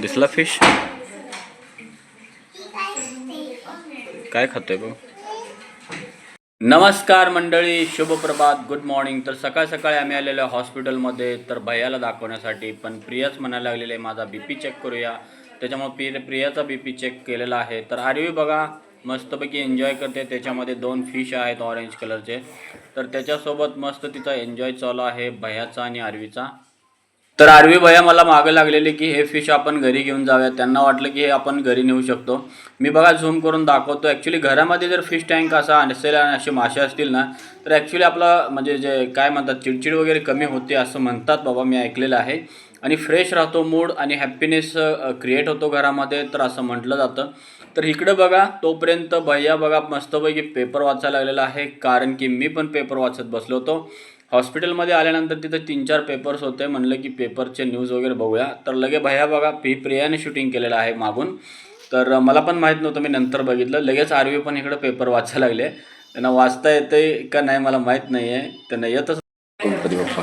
दिसला फिश काय खातोय बघ. नमस्कार मंडळी शुभप्रभात गुड मॉर्निंग तर सकाळ सकाळी आम्ही आलेलो हॉस्पिटलमध्ये तर भैयाला दाखवण्यासाठी पण प्रियाच म्हणायला लागलेले माझा बी पी चेक करूया. त्याच्यामुळे प्रिय प्रियाचा बी पी चेक केलेला आहे. तर आरवी बघा मस्तपैकी एन्जॉय करते. त्याच्यामध्ये दोन फिश आहेत ऑरेंज कलरचे तर त्याच्यासोबत मस्त तिचा एन्जॉय चालू आहे भयाचा आणि आरवीचा. तर आरवी भैया मला मागं लागलेले की हे फिश आपण घरी घेऊन जाऊया त्यांना वाटलं की हे आपण घरी नेऊ शकतो. मी बघा झूम करून दाखवतो. ॲक्च्युली घरामध्ये जर फिश टँक असा असेल आणि असे मासे असतील ना तर ॲक्च्युली आपला म्हणजे जे काय म्हणतात चिडचिड वगैरे कमी होते असं म्हणतात बाबा मी ऐकलेलं आहे. आणि फ्रेश राहतो मूड आणि हॅप्पीनेस क्रिएट होतो घरामध्ये तर असं म्हटलं जातं. तर इकडं बघा तोपर्यंत भैया बघा मस्तपैकी पेपर वाचायला लागलेला आहे. कारण की मी पण पेपर वाचत बसलो होतो. हॉस्पिटलमध्ये आल्यानंतर तिथं तीन चार पेपर्स होते. म्हणलं की पेपरचे न्यूज वगैरे बघूया. तर लगे भैया बघा पी प्रियाने शूटिंग केलेलं आहे मागून. तर मला पण माहीत नव्हतं मी नंतर बघितलं. लगेच आरवी पण इकडं पेपर वाचायला लागले. त्यांना वाचता येते का नाही मला माहीत नाही आहे त्यांना येतच गणपती बाप्पा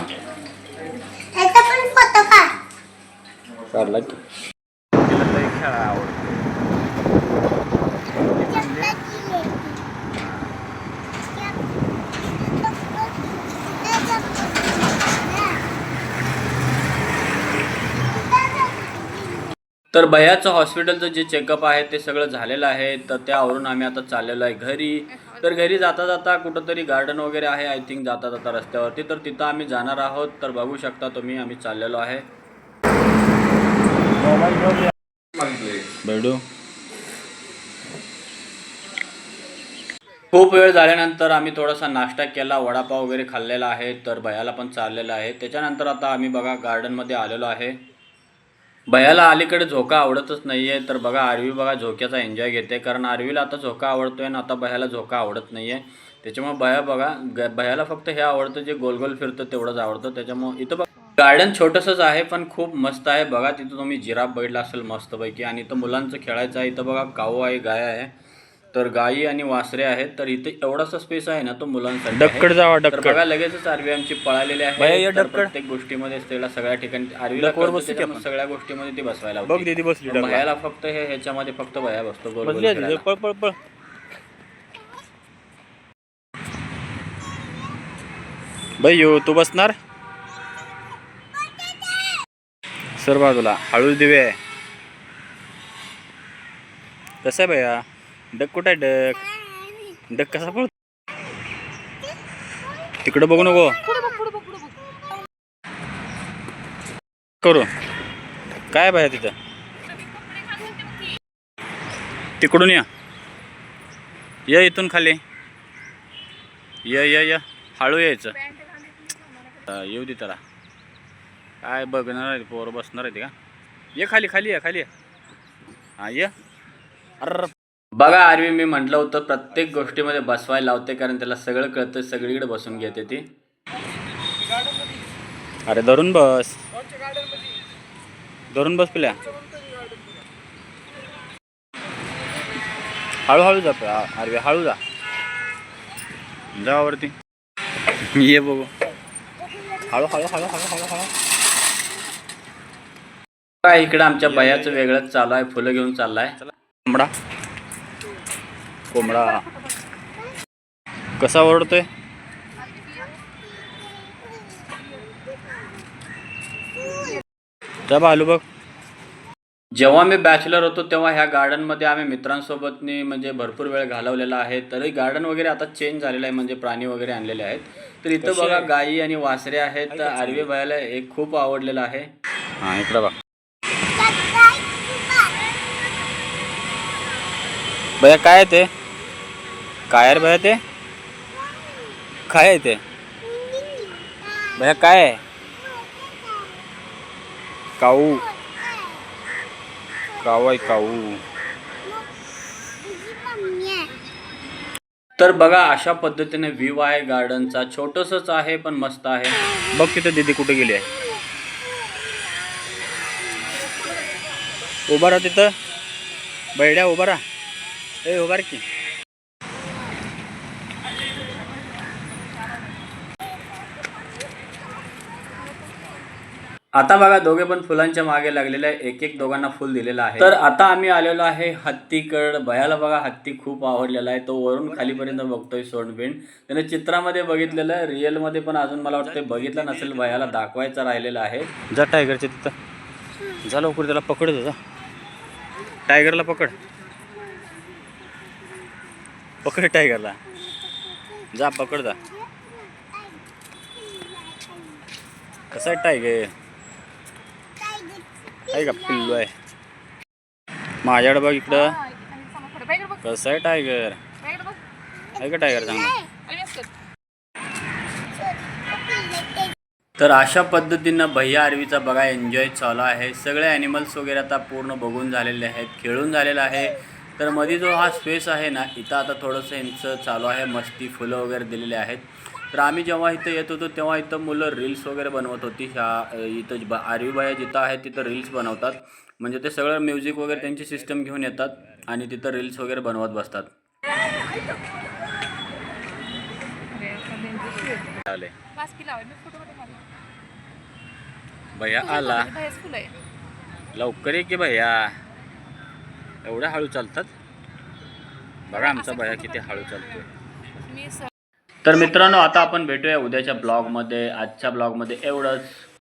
काढला की. खेळा आवडतो. तर भैयाचं हॉस्पिटलचं जे चेकअप आहे ते सगळं झालेलं आहे. तर त्यावरून आम्ही आता चाललेलो आहे घरी. तर घरी जाता जाता कुठंतरी गार्डन वगैरे आहे आय थिंक जाता जाता रस्त्यावरती. तर तिथं आम्ही जाणार आहोत. तर बघू शकता तुम्ही आम्ही चाललेलो आहे. खूप वेळ झाल्यानंतर आम्ही थोडासा नाश्ता केला वडापाव वगैरे खाल्लेला आहे. तर भयाला पण चाललेला आहे. त्याच्यानंतर आता आम्ही बघा गार्डनमध्ये आलेलो आहे. भयाला अलीकडे झोका आवडतच नाही आहे तर बघा आरवी बघा झोक्याचा एन्जॉय घेते. कारण आरवीला आता झोका आवडतोय आणि आता भयाला झोका आवडत नाही आहे त्याच्यामुळे भया बघा ग भयाला फक्त हे आवडतं जे गोल गोल फिरतं तेवढंच आवडतं. त्याच्यामुळे इथं बघ गार्डन छोटंसंच आहे पण खूप मस्त आहे. बघा तिथं तुम्ही जिराफ बघितला असेल मस्तपैकी. आणि इथं मुलांचं खेळायचं आहे. इथं बघा काऊ आहे गाय आहे. तर गायी आणि वासरे आहेत तर इथे एवढासा स्पेस आहे ना तो मुलांसाठी. डक्कड जावा डक्कड. बघा लगेचच आरवी आमची पळालेली आहे. तर डक्कड. प्रत्येक गोष्टीमध्ये त्याला सगळ्या ठिकाणी आरवीला? सगळ्या गोष्टीमध्ये ती बसवायला बघ. दीदी बसली भैयाला फक्त हे ह्याच्यामध्ये फक्त भया बसतो बाई यो तू बसणार? सर बाजूला हळूच दिवे. आहे कसं आहे भैया? डक कुठं आहे डक? डक कसा पळतो? तिकडं बघू नको. करू. काय आहे तिथं? तिकडून या. या इथून खाली. या या या. हळू यायचं. येऊ दे त्याला. काय बघणार आहे पोरं बसणार आहे ते का? ये खाली खाली या खाली या. हा ये. अर बघा आरवी मी म्हटलं होतं प्रत्येक गोष्टीमध्ये बसवायला लावते कारण त्याला सगळं कळतं सगळीकडे बसून घेते ती. अरे धरून बस. धरून बस पिल्या. हळूहळू जा अरे हळू जा. जा वरती. ये बघू. हळू हळू हळू हळू हळू हळू. इकडं आमच्या भयाचं वेगळंच चालू आहे फुलं घेऊन चाललाय. कोंबडा कोंबडा. कसा ओरडतोय? जा भालू बघ. जेव्हा मी बॅचलर होतो तेव्हा ह्या गार्डनमध्ये आम्ही मित्रांसोबतनी म्हणजे भरपूर वेळ घालवलेला आहे. तरी गार्डन वगैरे आता चेंज झालेलं आहे म्हणजे प्राणी वगैरे आणलेले आहेत. तर इथं बघा? गायी आणि वासरे आहेत. तर आरवी भयाला एक खूप आवडलेलं आहे. हा इकडं बघ. भैया काय आहे ते? काय रे भैया ते? काय आहे ते? भैया काय आहे? काऊ. काऊ आहे काऊ. तर बघा अशा पद्धतीने व्ह्यू आहे गार्डनचा छोटंसंच आहे पण मस्त आहे. बघ तिथं दीदी कुठे गेली आहे. उभा राहा तिथं. बैड्या उभा राहा. ए उभा की. आता बघा दोघे पण फुलांच्या मागे लागलेले आहे एक एक दोघांना फुल दिलेलं आहे. तर आता आम्ही आलेलो आहे हत्तीकड भयाला बघा हत्ती खूप आवडलेला आहे. तो वरून खालीपर्यंत बघतोय सोंडबिंड त्याने चित्रामध्ये बघितलेलं आहे रिअलमध्ये पण अजून मला वाटतं बघितलं नसेल भयाला दाखवायचं राहिलेलं आहे. जा टायगरच्या तिथं. जा लवकर त्याला पकड जा टायगरला पकड. पकड टायगरला जा पकड जा. कसं आहे टायगर आहे का पिल्लू आहे? माझ्याकडे बघ इकडं. कसं आहे टायगर? आहे का टायगर चांगलं तर अशा पद्धतीनं भैया आरवीचा बघा एन्जॉय चालू आहे. सगळे ॲनिमल्स वगैरे आता पूर्ण बघून झालेले आहेत खेळून झालेलं आहे. तर मध्ये जो हा स्पेस आहे ना इथं आता थोडंसं यांचं चालू आहे. मस्ती फुलं वगैरे दिलेले आहेत. तर आम्ही जेव्हा इथं येत होतो तेव्हा इथं मुलं रील्स वगैरे बनवत होती. ह्या इथं ब आरवी भैया जिथं आहे तिथं रील्स बनवतात. म्हणजे ते सगळं म्युझिक वगैरे त्यांची सिस्टम घेऊन येतात आणि तिथं रील्स वगैरे बनवत बसतात. भैया आला. लवकर ये की भैया. एवढ्या हळू चालतात? बघा आमचा भैया किती हळू चालतोय. तर मित्रांनो आता आपण भेटूया उद्याच्या ब्लॉगमध्ये आजच्या ब्लॉगमध्ये. एवढंच.